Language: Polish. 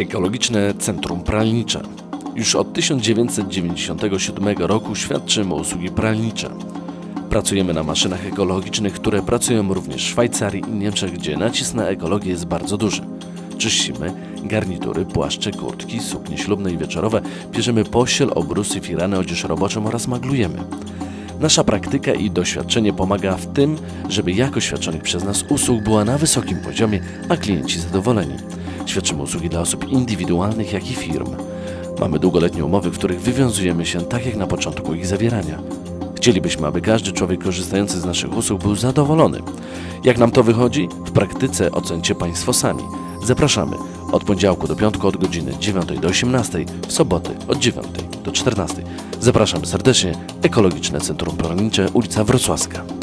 Ekologiczne Centrum Pralnicze. Już od 1997 roku świadczymy usługi pralnicze. Pracujemy na maszynach ekologicznych, które pracują również w Szwajcarii i Niemczech, gdzie nacisk na ekologię jest bardzo duży. Czyścimy garnitury, płaszcze, kurtki, suknie ślubne i wieczorowe, bierzemy pościel, obrusy, firany, odzież roboczą oraz maglujemy. Nasza praktyka i doświadczenie pomaga w tym, żeby jakość świadczonych przez nas usług była na wysokim poziomie, a klienci zadowoleni. Świadczymy usługi dla osób indywidualnych, jak i firm. Mamy długoletnie umowy, w których wywiązujemy się tak jak na początku ich zawierania. Chcielibyśmy, aby każdy człowiek korzystający z naszych usług był zadowolony. Jak nam to wychodzi? W praktyce ocencie Państwo sami. Zapraszamy od poniedziałku do piątku od godziny 9 do 18, w soboty od 9 do 14. Zapraszamy serdecznie. Ekologiczne Centrum Pralnicze, ulica Wrocławska.